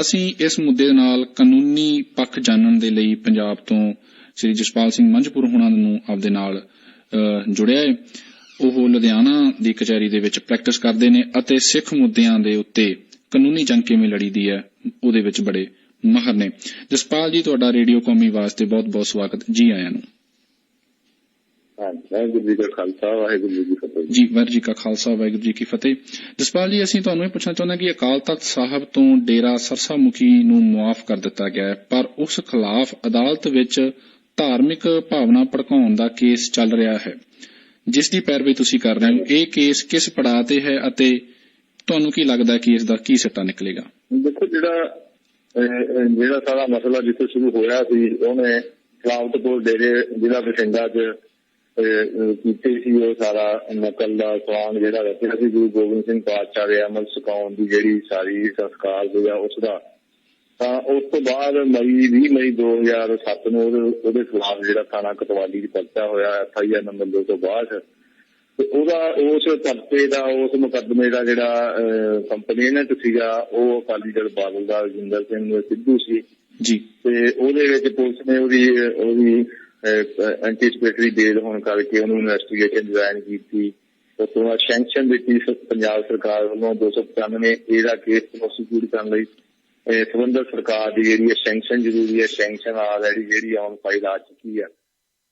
ਅਸੀਂ ਇਸ ਮੁੱਦੇ ਨਾਲ ਕਾਨੂੰਨੀ ਪੱਖ ਜਾਣਨ ਦੇ ਲਈ ਪੰਜਾਬ ਤੋਂ ਸ੍ਰੀ ਜਸਪਾਲ ਸਿੰਘ ਮੰਝਪੁਰ ਹੁਣਾਂ ਨੂੰ ਆਪਦੇ ਨਾਲ ਜੁੜਿਆ ਹੈ। ਉਹ ਲੁਧਿਆਣਾ ਦੀ ਕਚਹਿਰੀ ਦੇ ਵਿੱਚ ਪ੍ਰੈਕਟਿਸ ਕਰਦੇ ਨੇ ਅਤੇ ਸਿੱਖ ਮੁੱਦਿਆਂ ਦੇ ਉੱਤੇ ਕਾਨੂੰਨੀ ਜੰਗ ਕਿਵੇਂ ਲੜੀਦੀ ਹੈ, ਉਹਦੇ ਵਿੱਚ ਬੜੇ ਮਾਹਰ ਨੇ। ਜਸਪਾਲ ਜੀ, ਤੁਹਾਡਾ ਰੇਡੀਓ ਕੌਮੀ ਵਾਸਤੇ ਬਹੁਤ-ਬਹੁਤ ਸਵਾਗਤ। ਜੀ ਆਇਆਂ ਨੂੰ। ਵਾਹਿਗੁਰੂ ਜੀ ਕਾ ਖਾਲਸਾ ਵਾਹਿਗੁਰੂ ਜੀ ਕੀ ਫਤਿਹ। ਜੀ ਵਾਹਿਗੁਰੂ ਜੀ ਕਾ ਖਾਲਸਾ ਵਾਹਿਗੁਰੂ ਜੀ ਕੀ ਫਤਿਹ। ਜਸਪਾਲ ਜੀ ਅਸੀਂ ਤੁਹਾਨੂੰ ਇਹ ਪੁੱਛਣਾ ਚਾਹੁੰਦੇ ਕਿ ਅਕਾਲ ਤਖਤ ਸਾਹਿਬ ਤੋਂ ਡੇਰਾ ਸਰਸਾ ਮੁਖੀ ਨੂੰ ਮੁਆਫ ਕਰ ਦਿੱਤਾ ਗਿਆ ਹੈ ਪਰ ਉਸ ਖਿਲਾਫ ਅਦਾਲਤ ਵਿੱਚ ਧਾਰਮਿਕ ਭਾਵਨਾ ਭੜਕਾਉਣ ਦਾ ਕੇਸ ਚੱਲ ਰਿਹਾ ਹੈ। ਜਿਸ ਦੀ ਪੈਰਵੀ ਤੁਸੀਂ ਕਰ ਰਹੇ ਹੋ ਇਹ ਕੇਸ ਕਿਸ ਪੜਾਅ ਤੇ ਹੈ ਅਤੇ ਤੁਹਾਨੂੰ ਕੀ ਲੱਗਦਾ ਹੈ ਕਿ ਇਸ ਦਾ ਕੀ ਸਿੱਟਾ ਨਿਕਲੇਗਾ? ਦੇਖੋ ਜਿਹੜਾ ਜਿਹੜਾ ਸਾਰਾ ਮਸਲਾ ਜਿੱਥੇ ਸ਼ੁਰੂ ਹੋਇਆ ਸੀ ਉਹਨੇ ਸਲਾਮਤਪੁਰ ਡੇਰੇ ਜ਼ਿਲ੍ਹਾ ਬਠਿੰਡਾ 'ਚ ਕੀਤੇ ਸੀ ਉਹ ਸਾਰਾ ਨਕਲ ਦਾ ਸਵਾਂਗ ਜਿਹੜਾ ਰੱਖਿਆ ਸੀ ਗੁਰੂ ਗੋਬਿੰਦ ਸਿੰਘ ਪਾਤਸ਼ਾਹ ਦੇ ਅਮਲ ਸਿਖਾਉਣ ਦੀ ਜਿਹੜੀ ਸਾਰੀ ਸੰਸਕਾਰ ਸੀਗਾ ਉਸ ਦਾ। ਤਾਂ ਉਸ ਤੋਂ ਬਾਅਦ ਮਈ 20 ਮਈ 2007 ਨੂੰ ਉਹਦੇ ਖਿਲਾਫ ਜਿਹੜਾ ਥਾਣਾ ਕਤਵਾਲੀ 'ਚ ਪਰਚਾ ਹੋਇਆ ਐਫ ਆਈ ਆਰ ਨੰਬਰ 262 ਤੇ ਉਹਦਾ ਉਸ ਪਰਚੇ ਦਾ ਉਸ ਮੁਕੱਦਮੇ ਦਾ ਜਿਹੜਾ ਕੰਪਲੇਨਟ ਸੀਗਾ ਉਹ ਅਕਾਲੀ ਦਲ ਬਾਦਲ ਦਾ ਰਜਿੰਦਰ ਸਿੰਘ ਸਿੱਧੂ ਸੀ। ਜੀ। ਤੇ ਉਹਦੇ ਵਿੱਚ ਪੁਲਿਸ ਨੇ ਉਹਦੀ ਉਹਦੀ ਐਂਟੀਸਪੇਟਰੀ ਬੇਲ ਹੋਣ ਕਰਕੇ ਉਹਨੂੰ ਇਨਵੈਸਟੀਗੇਸ਼ਨ ਡਿਜ਼ਾਈਨ ਕੀਤੀ। ਉਸ ਤੋਂ ਬਾਅਦ ਸੈਂਕਸ਼ਨ ਦਿੱਤੀ ਪੰਜਾਬ ਸਰਕਾਰ ਵੱਲੋਂ 295 ਏ ਦਾ ਕੇਸ ਪ੍ਰੋਸੀਕਿਊਟ ਕਰਨ ਲਈ। ਇਹ ਸਰਕਾਰ ਦੀ ਜਿਹੜੀ ਸੈਂਕਸ਼ਨ ਜ਼ਰੂਰੀ ਹੈ ਸੈਂਕਸ਼ਨ ਆਲਰੇਡੀ ਜਿਹੜੀ ਔਨ ਫਾਈਲ ਆ ਚੁੱਕੀ ਹੈ।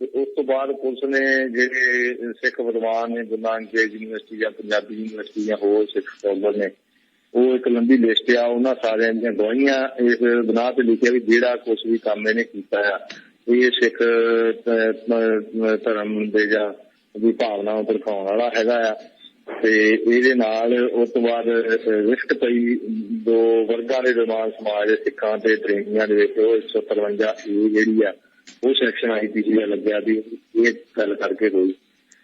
ਤੇ ਉਸ ਤੋਂ ਬਾਅਦ ਪੁਲਿਸ ਨੇ ਜਿਹੜੇ ਸਿੱਖ ਵਿਦਵਾਨ ਨੇ, ਗੁਰੂ ਨਾਨਕ ਦੇਵ ਯੂਨੀਵਰਸਿਟੀ ਜਾਂ ਪੰਜਾਬੀ ਯੂਨੀਵਰਸਿਟੀ ਜਾਂ ਹੋਰ ਸਿੱਖ ਸਕੋਲਰ ਨੇ, ਉਹ ਇੱਕ ਲੰਬੀ ਲਿਸਟ ਆ। ਉਹਨਾਂ ਸਾਰਿਆਂ ਦੀਆਂ ਗਵਾਹੀਆਂ ਇਸ ਬਣਾ ਤੇ ਲਿਖਿਆ ਵੀ ਜਿਹੜਾ ਕੁਝ ਵੀ ਕੰਮ ਇਹਨੇ ਕੀਤਾ ਆ ਇਹ ਸਿੱਖ ਧਰਮ ਦੇ ਜਾਂ ਦੀ ਭਾਵਨਾ ਨੂੰ ਦਿਖਾਉਣ ਵਾਲਾ ਹੈਗਾ ਆ। ਤੇ ਇਹਦੇ ਨਾਲ ਉਸ ਤੋਂ ਬਾਅਦ ਰਿਸਕ ਪਈ ਦੋ ਵਰਗਾਂ ਦੇ ਦਰਮਾਨ ਸਮਾਜ ਦੇ ਸਿੱਖਾਂ ਤੇ ਪ੍ਰੇਮੀਆਂ ਦੇ ਵਿੱਚ, ਉਹ 153 ਏ ਜਿਹੜੀ ਆ, ਉਹ ਸੈਕਸ਼ਨ ਆਈ ਦਾ ਲੱਗਿਆ ਵੀ ਇਹ ਗੱਲ ਕਰਕੇ ਹੋਈ।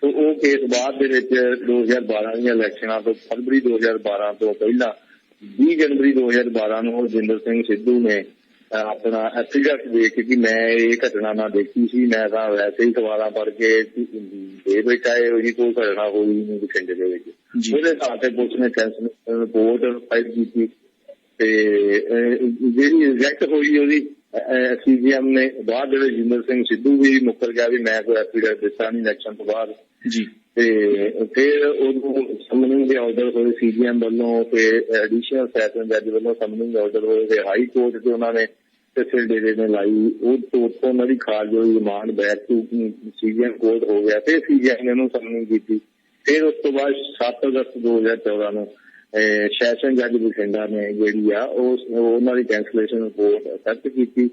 ਤੇ ਉਹ ਕੇਸ ਬਾਅਦ ਦੇ ਵਿੱਚ 2012 ਦੀਆਂ ਇਲੈਕਸ਼ਨਾਂ ਤੋਂ, ਫਰਵਰੀ 2012 ਤੋਂ ਪਹਿਲਾਂ 20 ਜਨਵਰੀ 2012 ਨੂੰ ਰਜਿੰਦਰ ਸਿੰਘ ਸਿੱਧੂ ਨੇ ਆਪਣਾ ਐਫੀਡੈਵਿਟ ਦੇ ਕੇ ਕਿ ਮੈਂ ਇਹ ਘਟਨਾ ਨਾ ਦੇਖੀ ਸੀ ਮੈਂ ਤਾਂ ਵੈਸੇ ਹੀ ਅਖਬਾਰਾਂ ਪੜ੍ਹ ਕੇ ਦੇ ਬੈਠਾ ਹੈ ਉਹਦੀ ਕੋਈ ਘਟਨਾ ਹੋਈ ਨਹੀਂ ਬਠਿੰਡੇ ਦੇ ਵਿੱਚ। ਉਹਦੇ ਹਿਸਾਬ ਤੇ ਪੁਲਿਸ ਨੇ ਕੈਂਸਲ ਰਿਪੋਰਟ ਫਾਈਲ ਕੀਤੀ ਤੇ ਜਿਹੜੀ ਰਿਜੈਕਟ ਹੋਈ ਉਹਦੀ ਸੀਜੀਐਮ ਨੇ ਬਾਅਦ ਦੇ ਵਿੱਚ ਜਿੰਦਰ ਸਿੰਘ ਸਿੱਧੂ ਵੀ ਮੁੱਕਰ ਗਿਆ ਵੀ ਮੈਂ ਕੋਈ ਐਫੀਡੈਵਿਟ ਦਿੱਤਾ ਨਹੀਂ ਇਲੈਕਸ਼ਨ ਤੋਂ ਬਾਅਦ। ਜੀ। ਤੇ ਫਿਰ ਉਹਨੂੰ ਸਮਨਿੰਗ ਦੇ ਆਰਡਰ ਹੋਏ ਸੀਜੀਐਮ ਵੱਲੋਂ ਤੇ ਐਡੀਸ਼ਨਲ ਸੈਸ਼ਨ ਜੱਜ ਵੱਲੋਂ ਸਮਨਿੰਗ ਆਰਡਰ ਹੋਏ ਤੇ ਹਾਈ ਕੋਰਟ ਤੇ ਉਹਨਾਂ ਨੇ ਤੇ ਡੇਰੇ ਨੇ ਲਾਈ। ਉਹ ਤੋਂ ਉਹਨਾਂ ਦੀ ਖਾਰਜ ਹੋਈ remand back to CGM court ਹੋ ਗਿਆ ਤੇ ਸੀਜੀਐਮ ਨੇ ਉਹਨੂੰ ਸਮਨਿੰਗ ਕੀਤੀ। ਫਿਰ ਉਸ ਤੋਂ ਬਾਅਦ 7 ਅਗਸਤ 2014 ਨੂੰ ਸੈਸ਼ਨ ਜੱਜ ਬਠਿੰਡਾ ਨੇ ਜਿਹੜੀ ਆ, ਉਹ ਉਹਨਾਂ ਦੀ ਕੈਂਸਲੇਸ਼ਨ ਰਿਪੋਰਟ ਅਸੈਪਟ ਕੀਤੀ।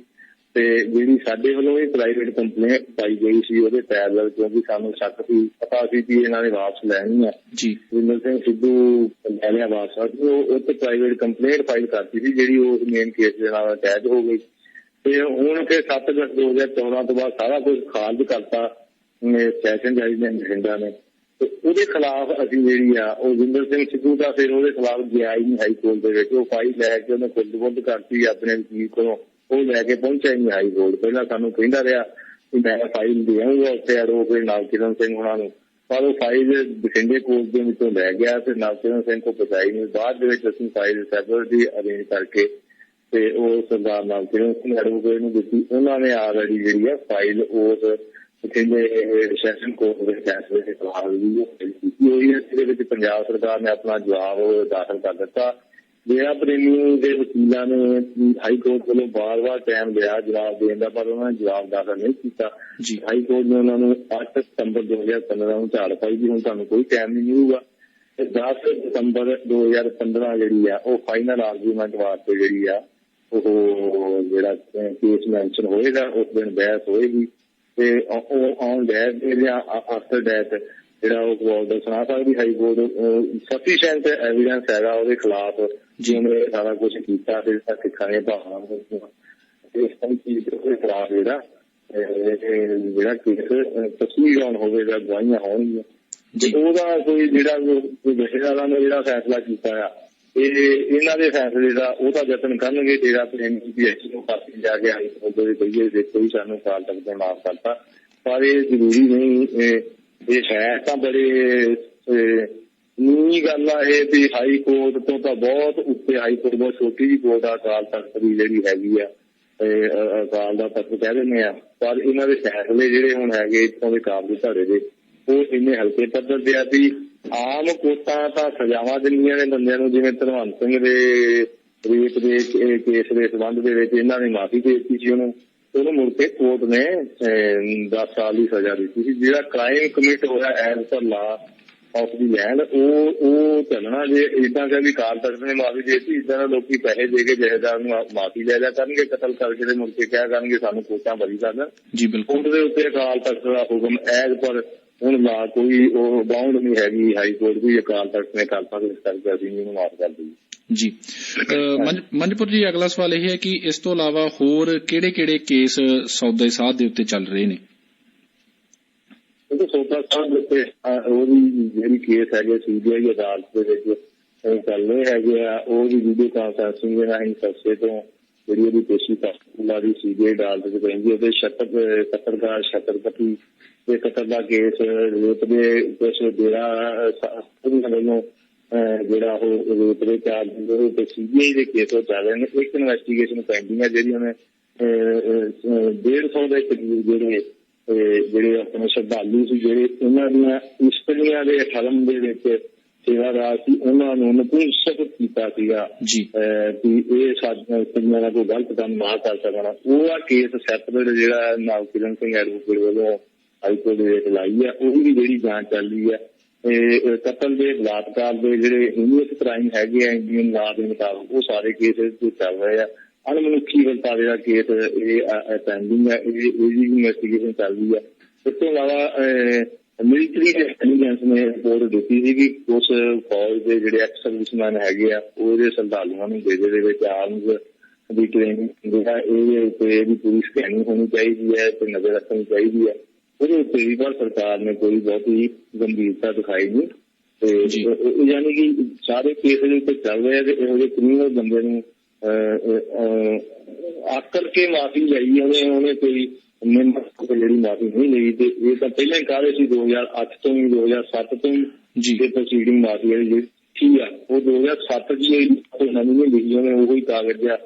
ਤੇ ਜਿਹੜੀ ਸਾਡੇ ਵੱਲੋਂ ਇਹ ਪ੍ਰਾਈਵੇਟ ਕੰਪਲੇਂਟ ਪਾਈ ਗਈ ਸੀ ਉਹਦੇ ਪੈਰਲਲ ਕਿਉਂਕਿ ਸਾਨੂੰ ਸ਼ੱਕ ਸੀ ਪਤਾ ਸੀ ਕਿ ਇਹਨਾਂ ਨੇ ਵਾਪਸ ਲੈਣੀ ਹੈ ਜੀ। ਵਿੰਦਰ ਸਿੰਘ ਸਿੱਧੂ ਲੈ ਲਿਆ ਵਾਪਸ ਉਹ ਉੱਤੇ ਪ੍ਰਾਈਵੇਟ ਕੰਪਲੇਂਟ ਫਾਈਲ ਕਰਤੀ ਸੀ ਜਿਹੜੀ ਉਸ ਮੇਨ ਕੇਸ ਦੇ ਨਾਲ ਅਟੈਚ ਹੋ ਗਈ। ਤੇ ਹੁਣ ਫਿਰ 7 ਅਗਸਤ 2014 ਤੋਂ ਬਾਅਦ ਸਾਰਾ ਕੁਝ ਖਾਰਜ ਕਰਤਾ ਸੈਸ਼ਨ ਜੱਜ ਨੇ ਬਠਿੰਡਾ ਨੇ। ਤੇ ਉਹਦੇ ਖਿਲਾਫ ਅਸੀਂ ਜਿਹੜੀ ਆ ਉਹ ਵਿੰਦਰ ਸਿੰਘ ਸਿੱਧੂ ਦਾ ਫਿਰ ਉਹਦੇ ਖਿਲਾਫ ਗਿਆ ਹੀ ਨਹੀਂ ਹਾਈ ਕੋਰਟ ਦੇ ਵਿੱਚ। ਉਹ ਫਾਈਲ ਲੈ ਕੇ ਉਹਨੇ ਖੁਦ ਬੁੱਧ ਕਰਤੀ ਆਪਣੇ ਵਕੀਲ ਕੋਲੋਂ। ਉਹ ਲੈ ਕੇ ਪਹੁੰਚਿਆ ਹੀ ਹਾਈ ਕੋਰਟ। ਪਹਿਲਾਂ ਸਾਨੂੰ ਕਹਿੰਦਾ ਰਿਹਾ ਕਿ ਮੈਂ ਫਾਈਲ ਦੇਵਾਂਗਾ ਉੱਥੇ ਐਡਵੋਕੇਟ ਨਾਲਕਿਰਨ ਸਿੰਘ ਉਹਨਾਂ ਨੂੰ। ਪਰ ਉਹ ਫਾਈਲ ਬਠਿੰਡੇ ਕੋਰਟ ਦੇ ਵਿੱਚੋਂ ਲੈ ਗਿਆ ਤੇ ਨਾਲਕਿਰਨ ਸਿੰਘ ਕੋ ਪਹੁੰਚਾਈ ਨਹੀਂ। ਬਾਅਦ ਦੇ ਵਿੱਚ ਅਸੀਂ ਫਾਈਲ ਸੈਪਰੇਟਲੀ ਅਰੇਂਜ ਕਰਕੇ ਤੇ ਉਹ ਸਰਦਾਰ ਨਾਲਕਿਰਨ ਸਿੰਘ ਐਡਵੋਕੇਟ ਨੂੰ ਦਿੱਤੀ। ਉਹਨਾਂ ਨੇ ਆਲਰੇਡੀ ਜਿਹੜੀ ਆ ਫਾਈਲ ਉਸ ਬਠਿੰਡੇ ਸੈਸ਼ਨ ਕੋਰਟ ਦੇ ਫੈਸਲੇ ਦੇ ਖਿਲਾਫ ਵੀ ਕੀਤੀ ਹੋਈ ਹੈ। ਜਿਹਦੇ ਵਿੱਚ ਪੰਜਾਬ ਸਰਕਾਰ ਨੇ ਆਪਣਾ ਜਵਾਬ ਦਾਖਲ ਕਰ ਦਿੱਤਾ। ਜਿਹੜਾ ਪ੍ਰੇਮੀ ਦੇ ਵਕੀਲਾਂ ਨੇ ਹਾਈ ਕੋਰਟ ਵੱਲੋਂ ਬਾਰ-ਬਾਰ ਟਾਈਮ ਲਿਆ ਜਵਾਬ ਦੇਣ ਦਾ ਪਰ ਉਹਨਾਂ ਨੇ ਜਵਾਬ ਦਾਖਲ ਨਹੀਂ ਕੀਤਾ। ਜੀ। ਹਾਈ ਕੋਰਟ ਨੇ ਉਹਨਾਂ ਨੂੰ 8 ਸਤੰਬਰ 2015 ਨੂੰ ਝਾੜ ਪਾਈ ਵੀ ਹੁਣ ਤੁਹਾਨੂੰ ਕੋਈ ਟਾਈਮ ਨਹੀਂ ਮਿਲੂਗਾ। ਤੇ 10 ਦਸੰਬਰ 2015 ਜਿਹੜੀ ਆ ਉਹ ਫਾਈਨਲ ਆਰਗੂਮੈਂਟ ਵਾਸਤੇ ਜਿਹੜੀ ਆ ਉਹ ਜਿਹੜਾ ਕੇਸ ਮੈਂਸ਼ਨ ਹੋਏਗਾ ਉਸ ਦਿਨ ਬਹਿਸ ਹੋਏਗੀ। ਤੇ ਉਹ ਔਨ ਡੈਥ ਜਾਂ ਆਫਟਰ ਡੈਥ ਜਿਹੜਾ ਉਹ ਆਰਡਰ ਸੁਣਾ ਸਕਦੀ ਹਾਈ ਕੋਰਟ ਸਫੀਸ਼ੀਐਂਟ ਐਵੀਡੈਂਸ ਹੈਗਾ ਉਹਦੇ ਖਿਲਾਫ ਜਿਵੇਂ ਸਾਰਾ ਕੁਝ ਕੀਤਾ ਤੇ ਸਿੱਖਾਂ ਦੇ ਭਾਵਨਾ ਨੂੰ ਇਸ ਤਰ੍ਹਾਂ ਚੀਜ਼ ਦੇ ਖਿਲਾਫ ਜਿਹੜਾ ਜਿਹੜਾ ਕੇਸ ਤਸਵੀਰ ਆਨ ਹੋਵੇਗਾ ਗਵਾਹੀਆਂ ਹੋਣਗੀਆਂ। ਜੀ। ਉਹਦਾ ਕੋਈ ਜਿਹੜਾ ਕੋਈ ਵਿਸ਼ੇਸ਼ਾਲਾ ਨੇ ਜਿਹੜਾ ਫੈਸਲਾ ਕੀਤਾ ਆ ਇਹ ਇਹਨਾਂ ਦੇ ਫੈਸਲੇ ਦਾ ਉਹਦਾ ਯਤਨ ਕਰਨਗੇ ਤੇਰਾ ਪ੍ਰੇਮ ਦੀ ਐਚ ਨੂੰ ਕਾਫੀ ਜਾ ਕੇ ਆਈ ਉਹਦੇ ਦੇ ਬਈਏ ਦੇਖੋ ਹੀ ਸਾਨੂੰ ਕਾਲ ਤੱਕ ਤੇ ਮਾਫ ਕਰਤਾ। ਪਰ ਇਹ ਜ਼ਰੂਰੀ ਨਹੀਂ ਇਹ ਇਹ ਹੈ ਤਾਂ ਬੜੇ ਨੀਵੇਂ ਗੱਲ ਆ ਇਹ ਵੀ ਹਾਈ ਕੋਰਟ ਤੋਂ ਤਾਂ ਬਹੁਤ ਉੱਤੇ ਹਾਈ ਕੋਰਟ, ਬਹੁਤ ਛੋਟੀ ਜਿਹੀ ਕੋਰਟ ਆ, ਅਕਾਲ ਤਖਤ ਦੀ ਜਿਹੜੀ ਹੈਗੀ ਆ ਅਕਾਲ ਦਾ ਤਖਤ ਕਹਿ ਦਿੰਦੇ ਆ। ਪਰ ਇਹਨਾਂ ਦੇ ਫੈਸਲੇ ਜਿਹੜੇ ਹੁਣ ਹੈਗੇ ਇੱਥੋਂ ਦੇ ਕਾਬੂ ਧਾਰੇ ਦੇ, ਉਹ ਇੰਨੇ ਹਲਕੇ ਪੱਧਰ ਦੇ ਆ ਵੀ ਆਮ ਕੋਰਟਾਂ ਤਾਂ ਸਜ਼ਾਵਾਂ ਦਿੰਦੀਆਂ ਨੇ ਬੰਦਿਆਂ ਨੂੰ, ਜਿਵੇਂ ਧਰਵੰਤ ਸਿੰਘ ਦੇ ਰੇਪ ਦੇ ਕੇਸ ਦੇ ਸੰਬੰਧ ਦੇ ਵਿੱਚ ਇਹਨਾਂ ਨੇ ਮਾਫੀ ਦੇ ਦਿੱਤੀ ਸੀ ਉਹਨੂੰ। ਉਹਨੂੰ ਮੁੜ ਕੇ ਕੋਰਟ ਨੇ 10 ਸਾਲ ਦੀ ਸਜ਼ਾ ਦਿੱਤੀ ਸੀ, ਜਿਹੜਾ ਕ੍ਰਾਈਮ ਕਮਿਟ ਹੋਇਆ ਐਜ਼ ਪਰ ਲਾ ਆਫ ਦੀ ਲੈਂਡ ਉਹ ਉਹ ਚੱਲਣਾ ਜੇ ਇਦਾਂ ਕਿ ਵੀ ਕਾਰ ਤਖਤ ਨੇ ਮਾਫੀ ਦੇ ਦਿੱਤੀ ਇਦਾਂ ਲੋਕੀ ਪੈਸੇ ਦੇ ਕੇ ਜਹੇਦਾਰ ਨੂੰ ਮਾਫੀ ਲੈ ਜਾ ਕਰਨਗੇ ਕਤਲ ਕਰਕੇ ਤੇ ਮੁੜ ਕੇ ਕਿਹਾ ਕਰਨਗੇ ਸਾਨੂੰ ਕੋਰਟਾਂ ਬਰੀ ਕਰ ਦੇਣ। ਜੀ ਬਿਲਕੁਲ। ਕੋਰਟ ਦੇ ਉੱਤੇ ਅਕਾਲ ਤਖਤ ਦਾ ਹੁਕਮ ਐਜ਼ ਪਰ ਹੁਣ ਲਾ ਕੋਈ ਉਹ ਬਾਉਂਡ ਨਹੀਂ ਹੈਗੀ ਹਾਈ ਕੋਰਟ ਦੀ ਅਕਾਲ ਤਖਤ ਨੇ ਕਰਤਾ ਇਸ ਕਰਕੇ ਅਸੀਂ ਇਹਨੂੰ ਮਾਫ ਕਰ ਦਈਏ। ਜੀ। ਮੰਜਪੁਰ ਜੀ ਅਗਲਾ ਸਵਾਲ ਇਹ ਹੈ ਕਿ ਇਸ ਤੋਂ ਇਲਾਵਾ ਹੋਰ ਕਿਹੜੇ-ਕਿਹੜੇ ਕੇਸ ਸੌਦੇ ਸਾਧ ਦੇ ਉੱਤੇ ਚੱਲ ਰਹੇ ਨੇ? ਉਹ ਸੋਤਾ ਸਾਹਿਬ ਦੇ ਉੱਤੇ ਅਹ, ਜਿਹੜੀ ਕੇਸ ਹੈਗੇ ਸੀਬੀਆਈ ਅਦਾਲਤ ਦੇ ਵਿੱਚ ਉਹ ਚੱਲ ਰਹੇ ਹੈਗੇ ਆ। ਉਹ ਵੀ ਵੀਡੀਓ ਕਾਨਫਰੰਸਿੰਗ ਦੇ ਰਾਹੀਂ ਸਬਸੇ ਤੋਂ ਜਿਹੜੀ ਉਹਦੀ ਪੇਸ਼ੀ ਕਾਸੂਲਾ ਦੀ ਸੀਬੀਆਈ ਅਦਾਲਤ ਵਿੱਚ ਪੈਂਦੀ ਉਹਦੇ ਸ਼ਤਰ ਕਤਰਕਾਰ ਛਤਰਪਤੀ ਦੇ ਕਤਲ ਦਾ ਕੇਸ ਰੇਪ ਦੇ ਕੁਛ ਡੇਰਾ ਉਹਨਾਂ ਵੱਲੋਂ ਜਿਹੜਾ ਉਹ ਰੇਪ ਦੇ ਚਾਰਜ ਦੇ ਉੱਤੇ ਸੀਬੀਆਈ ਦੇ ਕੇਸ ਉਹ ਚੱਲ ਰਹੇ ਨੇ। ਇੱਕ ਇਨਵੈਸਟੀਗੇਸ਼ਨ ਪੈਂਡਿੰਗ ਹੈ ਜਿਹੜੀ ਉਹਨੇ 150 ਦੇ ਕਰੀਬ ਜਿਹੜੇ ਜਿਹੜੇ ਆਪਣੇ ਸ਼ਰਧਾਲੂ ਸੀ ਜਿਹੜੇ ਉਹਨਾਂ ਦੀਆਂ ਇਸਤਰੀਆਂ ਦੇ ਠਰਮ ਦੇ ਵਿੱਚ ਸੇਵਾਦਾਰ ਸੀ ਉਹਨਾਂ ਨੂੰ ਨਪੁੰਸਕ ਕੀਤਾ ਸੀਗਾ ਵੀ ਇਹ ਸਾਡੀਆਂ ਇਸਤਰੀਆਂ ਦਾ ਕੋਈ ਗਲਤ ਕੰਮ ਨਾ ਕਰ ਸਕਣਾ। ਉਹ ਆ ਕੇਸ ਸੈਪਰੇਟ ਜਿਹੜਾ ਨਾਲ ਕਿਰਨ ਸਿੰਘ ਐਡਵੋਕੇਟ ਵੱਲੋਂ ਹਾਈ ਕੋਰਟ ਦੇ ਵਿੱਚ ਲਾਈ ਹੈ ਉਹ ਵੀ ਜਿਹੜੀ ਜਾਂਚ ਚੱਲ ਰਹੀ ਹੈ ਇਹ ਕਤਲ ਦੇ ਬਲਾਤਕਾਰ ਦੇ ਜਿਹੜੇ ਹਿਊਮਨ ਕ੍ਰਾਈਮ ਹੈਗੇ ਆ ਇੰਡੀਅਨ ਲਾਅ ਦੇ ਮੁਤਾਬਕ ਉਹ ਸਾਰੇ ਕੇਸ ਚੱਲ ਰਹੇ ਆ। ਅਣਮਨੁੱਖੀ ਵਰਤਾਰੇ ਦਾ ਕੇਸ ਇਹ ਪੈਂਡਿੰਗ ਹੈ ਇਹ ਇਹਦੀ ਇਨਵੈਸਟੀਗੇਸ਼ਨ ਚੱਲ ਰਹੀ ਹੈ ਇਸ ਤੋਂ ਇਲਾਵਾ ਮਿਲਟਰੀ ਇੰਟੈਲੀਜੈਂਸ ਨੇ ਰਿਪੋਰਟ ਦਿੱਤੀ ਸੀ ਕਿ ਕੁਝ ਫੌਜ ਦੇ ਜਿਹੜੇ ਐਕਸ ਸਰਵਿਸਮੈਨ ਹੈਗੇ ਆ ਉਹਦੇ ਸੰਧਾਲੂਆਂ ਨੂੰ ਦੇਦੇ ਦੇ ਵਿੱਚ ਆਰਮਸ ਦੀ ਟ੍ਰੇਨਿੰਗ ਜਿਹੜਾ ਇਹਦੇ ਉੱਤੇ ਇਹਦੀ ਪੂਰੀ ਸਕੈਨਿੰਗ ਹੋਣੀ ਚਾਹੀਦੀ ਹੈ ਤੇ ਨਜ਼ਰ ਰੱਖਣੀ ਚਾਹੀਦੀ ਹੈ ਉਹਦੇ ਉੱਤੇ ਵੀ ਪਰ ਸਰਕਾਰ ਨੇ ਕੋਈ ਬਹੁਤੀ ਗੰਭੀਰਤਾ ਦਿਖਾਈ ਨਹੀਂ। ਤੇ ਯਾਨੀ ਕਿ ਸਾਰੇ ਕੇਸ ਦੇ ਉੱਤੇ ਚੱਲ ਰਹੇ ਤੇ ਇਹੋ ਜਿਹੇ ਕ੍ਰਿਮੀਨਲ ਬੰਦੇ ਨੂੰ ਆਕਰ ਕੇ ਮਾਫੀ ਲਈ ਉਹਨੇ ਉਹਨੇ ਕੋਈ ਮੈਂਬਰ ਤੋਂ ਜਿਹੜੀ ਮਾਫੀ ਨਹੀਂ ਲਈ ਤੇ ਇਹ ਤਾਂ ਪਹਿਲਾਂ ਹੀ ਕਾਹਦੇ ਸੀ 2008 ਤੋਂ ਹੀ 2007 ਤੋਂ ਹੀ ਜੀ। ਇਹ ਪ੍ਰੋਸੀਡਿੰਗ ਮਾਫੀ ਜਿਹੜੀ ਠੀਕ ਆ। ਉਹ 2007 ਦੀ ਇਹ ਨਵੀਂ ਨਹੀਂ ਲਿਖੀ ਉਹਨੇ ਉਹੀ ਕਾਗਜ਼ ਆ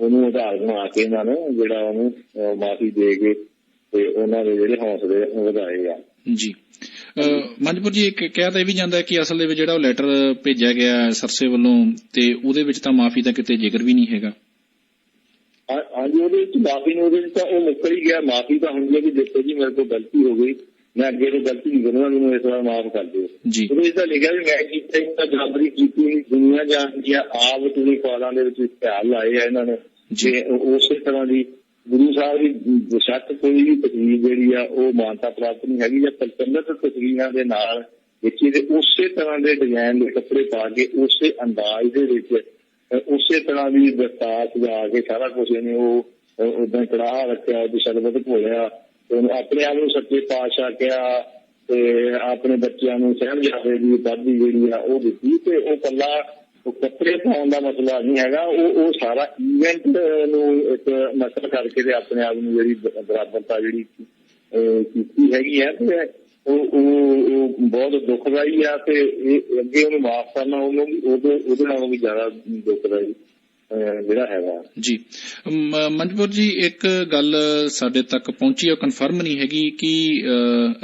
ਉਹਨੂੰ ਆਧਾਰ ਬਣਾ ਕੇ ਇਹਨਾਂ ਨੇ ਜਿਹੜਾ ਉਹਨੂੰ ਮਾਫੀ ਦੇ ਕੇ ਤੇ ਉਹਨਾਂ ਦੇ ਜਿਹੜੇ ਹੌਸਲੇ ਵਧਾਏ ਆ। ਜੀ। ਅਹ ਮੰਜਪੁਰ ਜੀ ਇੱਕ ਕਿਹਾ ਤਾਂ ਇਹ ਵੀ ਜਾਂਦਾ ਕਿ ਅਸਲ ਦੇ ਵਿੱਚ ਜਿਹੜਾ ਉਹ ਲੈਟਰ ਭੇਜਿਆ ਗਿਆ ਸਰਸੇ ਵੱਲੋਂ ਤੇ ਉਹਦੇ ਵਿੱਚ ਤਾਂ ਮਾਫੀ ਦਾ ਕਿਤੇ ਜ਼ਿਕਰ ਵੀ ਨਹੀਂ ਹੈਗਾ। ਹਾਂਜੀ ਉਹਦੇ ਵਿੱਚ ਮਾਫੀ ਨੂੰ ਉਹਦੇ ਵਿੱਚ ਤਾਂ ਉਹ ਮੁੱਕਰ ਹੀ ਗਿਆ। ਮਾਫੀ ਤਾਂ ਹੁੰਦੀ ਹੈ ਕਿ ਦੇਖੋ ਜੀ ਮੇਰੇ ਕੋਲ ਗਲਤੀ ਹੋ ਗਈ। ਮੈਂ ਅੱਗੇ ਤੋਂ ਗਲਤੀ ਨਹੀਂ ਕਰੂੰਗਾ ਮੈਨੂੰ ਇਸ ਵਾਰ ਮਾਫ ਕਰ ਦਿਓ। ਜੀ। ਉਹਦੇ ਵਿੱਚ ਤਾਂ ਲਿਖਿਆ ਵੀ ਮੈਂ ਕੀਤਾ ਹੀ ਤਾਂ ਜਬਰੀ ਕੀਤੀ ਨਹੀਂ ਦੁਨੀਆ ਜਾਣਦੀ ਆ ਆਪ ਤੁਸੀਂ ਕਾਲਾਂ ਦੇ ਵਿੱਚ ਇਸ਼ਤਿਹਾਰ ਲਾਏ ਆ ਇਹਨਾਂ ਨੇ। ਜੀ। ਤੇ ਉਸੇ ਤਰ੍ਹਾਂ ਦੀ ਗੁਰੂ ਸਾਹਿਬ ਦੀ ਬੇਸ਼ੱਕ ਕੋਈ ਵੀ ਤਸਵੀਰ ਜਿਹੜੀ ਆ, ਉਹ ਮਾਨਤਾ ਪ੍ਰਾਪਤ ਨਹੀਂ ਹੈਗੀ ਜਾਂ ਪ੍ਰਚਲਿਤ ਤਸਵੀਰਾਂ ਦੇ ਨਾਲ ਦੇਖੀ ਤੇ ਉਸੇ ਤਰ੍ਹਾਂ ਦੇ ਡਿਜ਼ਾਈਨ ਦੇ ਕੱਪੜੇ ਪਾ ਕੇ ਉਸੇ ਅੰਦਾਜ਼ ਦੇ ਵਿੱਚ ਉਸੇ ਤਰ੍ਹਾਂ ਦੀ ਦਸਤਾਰ ਸਜਾ ਕੇ ਸਾਰਾ ਕੁਝ ਇਹਨੇ ਉਹ ਉਦਾਂ ਚੜਾਹ ਰੱਖਿਆ, ਉਹਦੀ ਸ਼ਰਬਤ ਘੋਲਿਆ, ਤੇ ਉਹਨੂੰ ਆਪਣੇ ਆਪ ਨੂੰ ਸੱਚੇ ਪਾਤਸ਼ਾਹ ਕਿਹਾ, ਤੇ ਆਪਣੇ ਬੱਚਿਆਂ ਨੂੰ ਸਹਿਬਜ਼ਾਦੇ ਦੀ ਦਾਦੀ ਜਿਹੜੀ ਆ ਉਹ ਦਿੱਤੀ ਤੇ ਉਹ ਕੱਲਾ ਉਹ ਕੱਪੜੇ ਦਾ ਮਸਲਾ ਨਹੀਂ ਹੈਗਾ, ਉਹ ਉਹ ਸਾਰਾ ਇਵੈਂਟ ਨੂੰ ਇੱਕ ਨਕਲ ਕਰਕੇ ਤੇ ਆਪਣੇ ਆਪ ਨੂੰ ਜਿਹੜੀ ਬਰਾਬਰਤਾ ਜਿਹੜੀ ਕੀਤੀ ਹੈਗੀ ਹੈ ਤੇ ਉਹ ਬਹੁਤ ਦੁਖਦਾਈ ਆ ਤੇ ਅੱਗੇ ਉਹਨੂੰ ਮਾਫ ਕਰਨਾ ਉਹਨੂੰ ਉਹਦੇ ਉਹਦੇ ਨਾਲੋਂ ਵੀ ਜ਼ਿਆਦਾ ਦੁਖਦਾਈ। ਅਹ ਜਿਹੜਾ ਹੈਗਾ। ਜੀ। ਮ- ਮੰਜਪੁਰ ਜੀ ਇੱਕ ਗੱਲ ਸਾਡੇ ਤੱਕ ਪਹੁੰਚੀ ਉਹ ਕਨਫਰਮ ਨਹੀਂ ਹੈਗੀ ਕਿ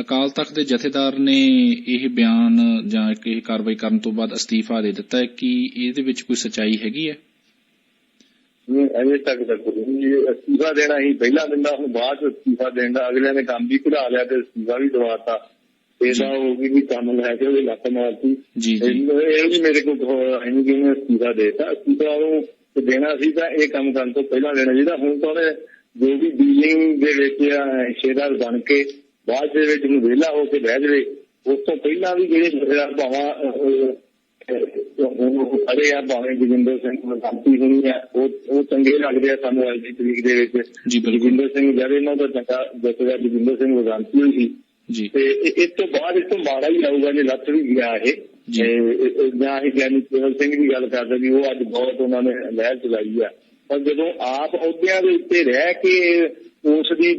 ਅਕਾਲ ਤਖਤ ਦੇ ਜਥੇਦਾਰ ਨੇ ਇਹ ਬਿਆਨ ਜਾਂ ਇੱਕ ਇਹ ਕਾਰਵਾਈ ਕਰਨ ਤੋਂ ਬਾਅਦ ਅਸਤੀਫਾ ਦੇ ਦਿੱਤਾ ਹੈ ਕਿ ਇਹਦੇ ਵਿੱਚ ਕੋਈ ਸਚਾਈ ਹੈਗੀ ਹੈ? ਨਹੀਂ ਅਜੇ ਤੱਕ ਤਾਂ ਕੋਈ ਨਹੀਂ। ਅਸਤੀਫਾ ਦੇਣਾ ਹੀ ਪਹਿਲਾਂ ਦਿੰਦਾ ਹੁਣ ਬਾਅਦ ਅਸਤੀਫਾ ਦੇਣ ਦਾ ਅਗਲਿਆਂ ਨੇ ਕੰਮ ਵੀ ਕਢਾ ਲਿਆ ਤੇ ਅਸਤੀਫਾ ਵੀ ਦਵਾਤਾ। ਇਹਦਾ ਹੋ ਗਈ ਵੀ ਕੰਮ ਲੈ ਕੇ ਉਹਦੀ ਲੱਤ ਮਾਰਤੀ। ਜੀ ਜੀ। ਇਹ ਵੀ ਮੇਰੇ ਕੋਲ ਇਹਨੂੰ ਕਿਵੇਂ ਅਸਤੀਫਾ ਦੇਤਾ? ਅਸਤੀਫਾ ਉਹਨੂੰ ਤੇ ਦੇਣਾ ਸੀ ਤਾਂ ਇਹ ਕੰਮ ਕਰਨ ਤੋਂ ਪਹਿਲਾਂ ਦੇਣਾ ਜਿਹਦਾ ਹੁਣ ਤਾਂ ਉਹਨੇ ਜੋ ਵੀ ਡੀਲਿੰਗ ਦੇ ਵਿੱਚ ਹਿੱਸੇਦਾਰ ਬਣ ਕੇ ਬਾਅਦ ਦੇ ਵਿੱਚ ਨੂੰ ਵਿਹਲਾ ਹੋ ਕੇ ਬਹਿ ਜਾਵੇ ਉਸ ਤੋਂ ਪਹਿਲਾਂ ਵੀ ਜਿਹੜੇ ਹਿੱਸੇਦਾਰ ਭਾਵਾਂ ਉਹ ਖੜੇ ਆ ਭਾਵੇਂ ਜਗਿੰਦਰ ਸਿੰਘ ਮਕਾਂਤੀ ਹੋਣੀ ਆ ਉਹ ਉਹ ਚੰਗੇ ਲੱਗਦੇ ਆ ਸਾਨੂੰ ਅੱਜ ਦੀ ਤਰੀਕ ਦੇ ਵਿੱਚ। ਜੀ ਜਗਿੰਦਰ ਸਿੰਘ ਜਦ ਇਹਨਾਂ ਦਾ ਚੰਗਾ ਦੱਸਿਆ ਜਗਿੰਦਰ ਸਿੰਘ ਵਜ਼ਾਂਤੀ ਹੋਈ ਸੀ। ਜੀ। ਤੇ ਇਸ ਤੋਂ ਬਾਅਦ ਇਸ ਤੋਂ ਮਾੜਾ ਹੀ ਆਊਗਾ ਜੇ ਲੱਥ ਵੀ ਗਿਆ ਇਹ। ਜੀ। ਇਹ- ਗਿਆਨੀ ਕੇਵਲ ਸਿੰਘ ਦੀ ਗੱਲ ਕਰਦੇ ਵੀ ਉਹ ਅੱਜ ਬਹੁਤ ਉਹਨਾਂ ਨੇ ਲਹਿਰ ਚਲਾਈ ਆ। ਪਰ ਜਦੋਂ ਆਪ ਅਹੁਦਿਆਂ ਦੇ ਉੱਤੇ ਰਹਿ ਕੇ ਉਸ ਦੀ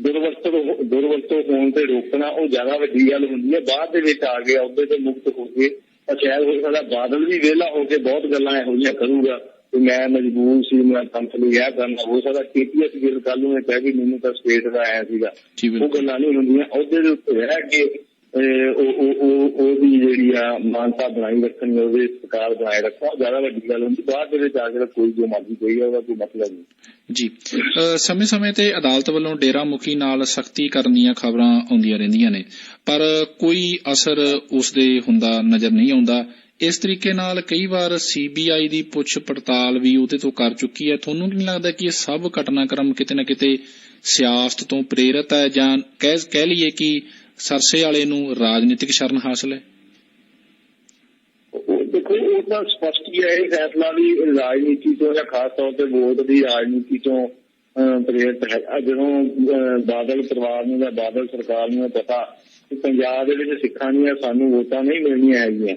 ਦੁਰਵਰਤੋਂ ਦੁਰਵਰਤੋਂ ਹੋਣ ਤੇ ਰੋਕਣਾ ਉਹ ਜ਼ਿਆਦਾ ਵੱਡੀ ਗੱਲ ਹੁੰਦੀ ਹੈ। ਬਾਅਦ ਦੇ ਵਿੱਚ ਆ ਗਿਆ ਉਹਦੇ ਤੇ ਮੁਕਤ ਹੋ ਕੇ ਸ਼ਾਇਦ ਹੋ ਸਕਦਾ ਬਾਦਲ ਵੀ ਵਿਹਲਾ ਹੋ ਕੇ ਬਹੁਤ ਗੱਲਾਂ ਇਹੋ ਜਿਹੀਆਂ ਕਰੂਗਾ ਕਿ ਮੈਂ ਮਜਬੂਰ ਸੀ ਮੈਂ ਪੰਥ ਲਈ ਇਹ ਕਰਨਾ। ਹੋ ਸਕਦਾ ਕੇਪੀਐਸ ਗਿੱਲ ਕੱਲ ਨੂੰ ਕਹਿ ਵੀ ਮੈਨੂੰ ਤਾਂ ਸਟੇਟ ਦਾ ਆਇਆ ਸੀਗਾ। ਉਹ ਗੱਲਾਂ ਨਹੀਂ ਹੁੰਦੀਆਂ। ਉਹਦੇ ਦੇ ਉੱਤੇ ਹੈ ਕਿ ਉਹਦੀ ਜਿਹੜੀ ਆ ਮਾਨਤਾ ਬਣਾਈ ਰੱਖਣੀ ਉਹਦੇ ਸਤਿਕਾਰ ਬਣਾਏ ਰੱਖਣਾ। ਜ਼ਿਆਦਾ ਵੱਡੀ ਗੱਲ ਹੁੰਦੀ, ਬਾਅਦ ਦੇ ਵਿੱਚ ਆ ਕੇ ਕੋਈ ਜੋ ਮਰਜ਼ੀ ਕਹੀ ਉਹਦਾ ਕੋਈ ਮਤਲਬ ਨਹੀਂ। ਜੀ। ਸਮੇਂ-ਸਮੇਂ ਤੇ ਅਦਾਲਤ ਵੱਲੋਂ ਡੇਰਾ ਮੁਖੀ ਨਾਲ ਸਖਤੀ ਕਰਨ ਦੀਆਂ ਖਬਰਾਂ ਆਉਂਦੀਆਂ ਰਹਿੰਦੀਆਂ ਨੇ, ਪਰ ਕੋਈ ਅਸਰ ਉਸ ਦੇ ਹੁੰਦਾ ਨਜ਼ਰ ਨਹੀਂ ਆਉਂਦਾ। ਇਸ ਤਰੀਕੇ ਨਾਲ ਕਈ ਵਾਰ ਸੀਬੀਆਈ ਦੀ ਪੁੱਛ ਪੜਤਾਲ ਵੀ ਉਹਦੇ ਤੋਂ ਕਰ ਚੁੱਕੀ ਹੈ। ਤੁਹਾਨੂੰ ਨਹੀਂ ਲੱਗਦਾ ਕਿ ਇਹ ਸਭ ਘਟਨਾਕ੍ਰਮ ਕਿਤੇ ਨਾ ਕਿਤੇ ਸਿਆਸਤ ਤੋਂ ਪ੍ਰੇਰਿਤ ਹੈ ਜਾਂ ਕਹਿ ਕਹਿ ਲਈਏ ਕਿ ਸਰਸੇ ਵਾਲੇ ਨੂੰ ਰਾਜਨੀਤਿਕ ਸ਼ਰਨ ਹਾਸਲ ਹੈ? ਦੇਖੋ ਉਹ ਤਾਂ ਸਪਸ਼ਟ ਹੀ ਹੈ ਇਹ ਫੈਸਲਾ ਵੀ ਰਾਜਨੀਤੀ ਤੋਂ ਜਾਂ ਖਾਸ ਤੌਰ ਤੇ ਵੋਟ ਦੀ ਰਾਜਨੀਤੀ ਤੋਂ ਪ੍ਰੇਰਿਤ ਹੈ। ਜਦੋਂ ਬਾਦਲ ਪਰਿਵਾਰ ਨੂੰ ਜਾਂ ਬਾਦਲ ਸਰਕਾਰ ਨੂੰ ਇਹ ਪਤਾ ਕਿ ਪੰਜਾਬ ਦੇ ਵਿੱਚ ਸਿੱਖਾਂ ਦੀਆਂ ਸਾਨੂੰ ਵੋਟਾਂ ਨਹੀਂ ਮਿਲਣੀਆਂ ਹੈਗੀਆਂ।